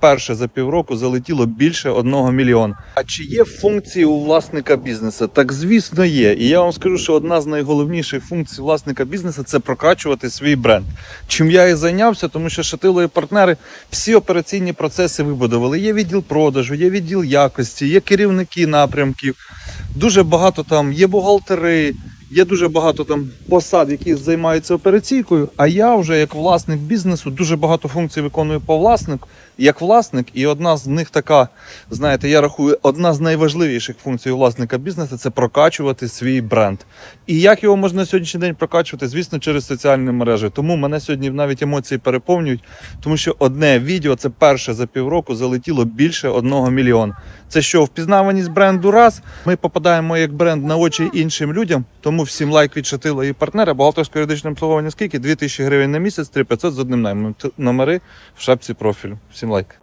Перше за півроку залетіло більше одного мільйона. А чи є функції у власника бізнесу? Так звісно є. І я вам скажу, що одна з найголовніших функцій власника бізнесу це прокачувати свій бренд. Чим я і зайнявся, тому що шатило і партнери всі операційні процеси вибудували. Є відділ продажу, є відділ якості, є керівники напрямків. Дуже багато там є бухгалтери. Є дуже багато там посад, які займаються операційкою. А я вже як власник бізнесу дуже багато функцій виконую по власнику, як власник, і одна з них така, знаєте, я рахую, одна з найважливіших функцій власника бізнесу це прокачувати свій бренд. І як його можна на сьогоднішній день прокачувати? Звісно, через соціальні мережі. Тому мене сьогодні навіть емоції переповнюють, тому що одне відео, це перше за півроку, залетіло більше одного мільйона. Це що, впізнаваність бренду раз. Ми попадаємо як бренд на очі іншим людям. Тому всім лайк від і партнера. Бухгалтерське юридичне обслуговування скільки? 2000 гривень на місяць, 3500 з одним наймом. Номери в шапці профілю. Всім лайк.